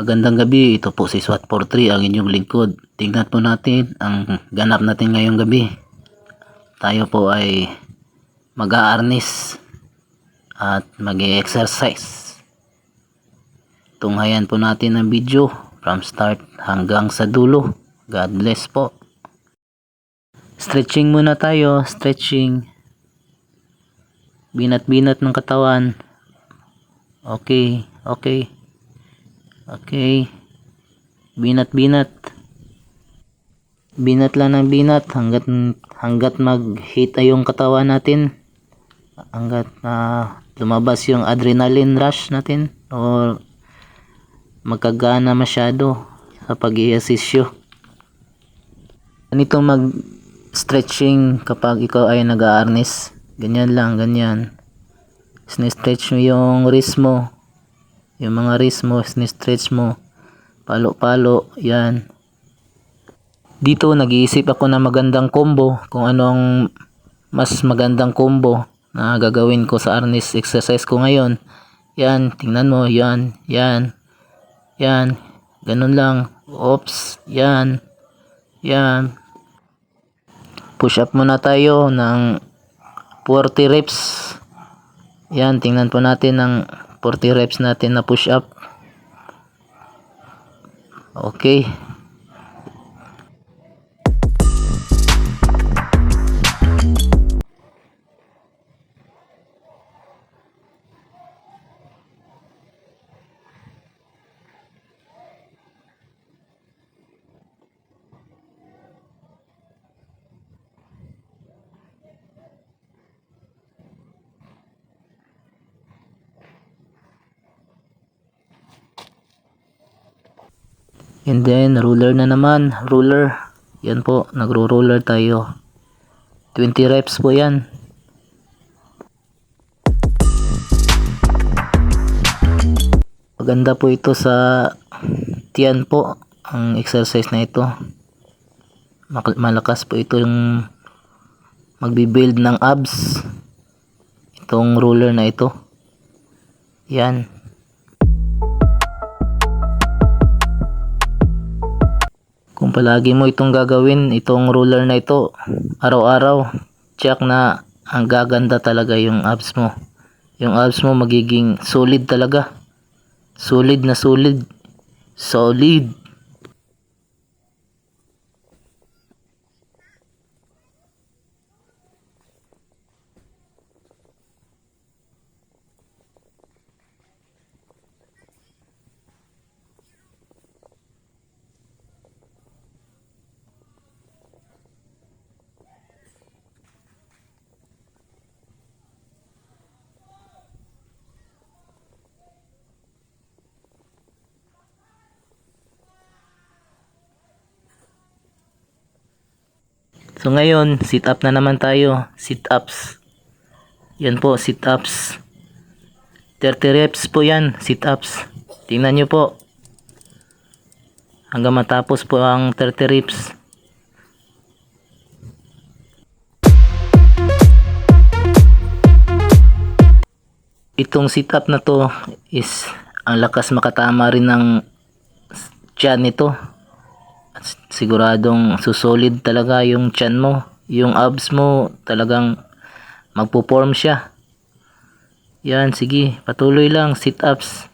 Magandang gabi, ito po si SWAT 43 ang inyong lingkod. Tingnan po natin ang ganap natin ngayong gabi. Tayo po ay mag-aarnis at mag-exercise. Tunghayan po natin ang video from start hanggang sa dulo. God bless po. Stretching muna tayo, stretching. Binat-binat ng katawan. Okay, okay. Okay. Binat-binat. Binat lang ng binat hanggat hanggat mag-hit yung katawan natin. Hanggat na lumabas yung adrenaline rush natin o magkagana masyado sa pag-i-assist Ganito mag stretching kapag ikaw ay nag-aarnis. Ganyan lang, ganyan. Sini-stretch mo yung wrist mo, yung mga wrist mo, sini-stretch mo. Palo-palo, yan. Dito, nag-iisip ako na magandang combo. Kung anong mas magandang combo na gagawin ko sa arnis exercise ko ngayon. Yan, tingnan mo, yan, yan, yan. Ganun lang. Oops, yan, yan. Push up muna tayo ng 40 reps. Yan, tingnan po natin ng 40 reps natin na push up. Okay. And then, ruler na naman. Ruler. Yan po, nagro-roller tayo. 20 reps po yan. Maganda po ito sa tiyan po. Ang exercise na ito. Malakas po ito yung magbibuild ng abs. Itong ruler na ito. Yan. Kung palagi mo itong gagawin, itong ruler na ito, araw-araw, check na ang gaganda talaga yung abs mo. Yung abs mo magiging solid talaga. Solid na solid. Solid. So ngayon, sit up na naman tayo. Sit ups. Yan po, sit ups. 30 reps po yan, sit ups. Tingnan nyo po. Hanggang matapos po ang 30 reps. Itong sit up na to is ang lakas makatama rin ng tiyan nito siguradong susolid talaga yung chan mo. Yung abs mo talagang magpo-form siya. Yan sige. Patuloy lang sit ups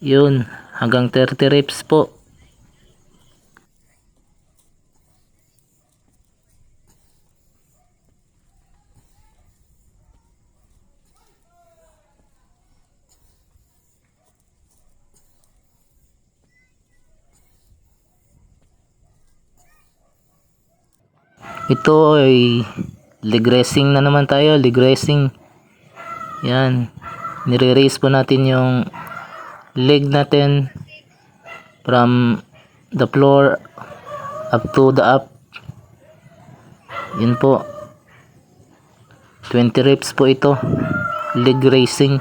yun hanggang 30 reps po Ito ay regressing na naman tayo, regressing. Yan. Nire-raise po natin yung leg natin from the floor up to the up. Yun po. 20 reps po ito. Leg raising.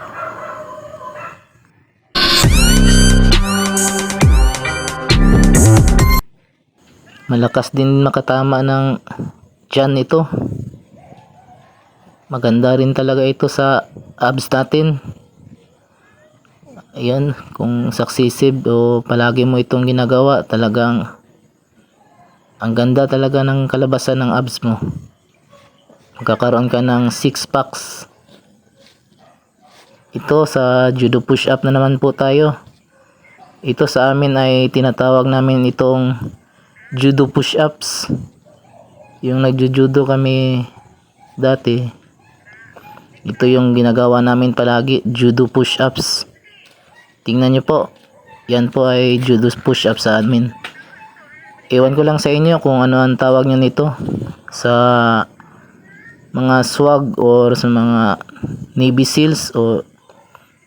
Malakas din makatama ng tiyan ito. Maganda rin talaga ito sa abs natin. Ayan, kung successive o palagi mo itong ginagawa, talagang ang ganda talaga ng kalabasan ng abs mo. Magkakaroon ka ng 6 packs. Ito sa judo push-up na naman po tayo. Ito sa amin ay tinatawag namin itong judo push-ups. Yung nagjujudo kami dati. Ito yung ginagawa namin palagi, judo push-ups. Tingnan nyo po. Yan po ay judo push-up sa admin. Ewan ko lang sa inyo kung ano ang tawag nyo nito sa mga swag or sa mga Navy SEALs o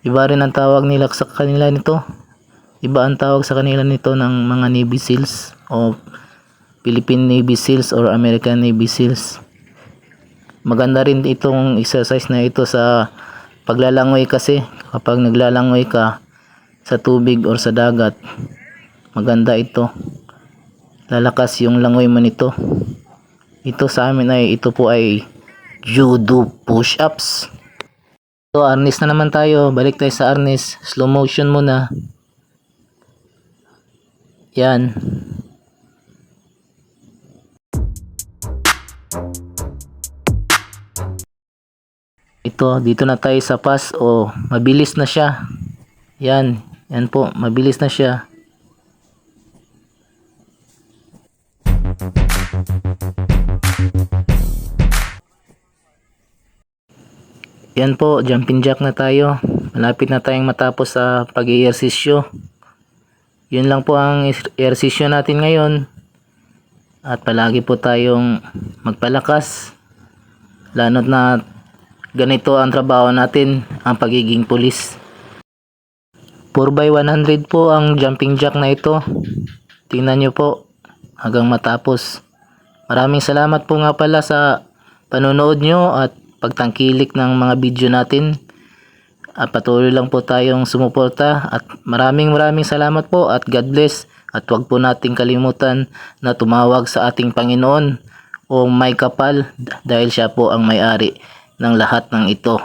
iba rin ang tawag nila sa kanila nito. Iba ang tawag sa kanila nito ng mga Navy SEALs o Philippine Navy SEALs or American Navy SEALs. Maganda rin itong exercise na ito sa paglalangoy kasi. Kapag naglalangoy ka sa tubig or sa dagat maganda ito. Lalakas yung langoy mo nito. Ito sa amin ay ito po ay judo push-ups. So arnis na naman tayo. Balik tayo sa arnis slow motion muna. Yan ito dito na tayo sa pass o mabilis na siya yan yan po mabilis na siya Yan po, jumping jack na tayo. Malapit na tayong matapos sa pag-eehersisyo. Yun lang po ang is- ehersisyo natin ngayon. At palagi po tayong magpalakas. Lalo't na ganito ang trabaho natin, ang pagiging pulis. 4x100 po ang jumping jack na ito. Tingnan nyo po hanggang matapos. Maraming salamat po nga pala sa panonood nyo at pagtangkilik ng mga video natin. At patuloy lang po tayong sumuporta at maraming maraming salamat po at God bless. At huwag po nating kalimutan na tumawag sa ating Panginoon o may kapal dahil siya po ang may-ari ng lahat ng ito.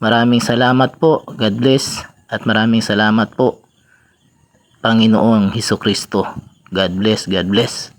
Maraming salamat po. God bless. At maraming salamat po. Panginoong Heso Kristo. God bless, God bless.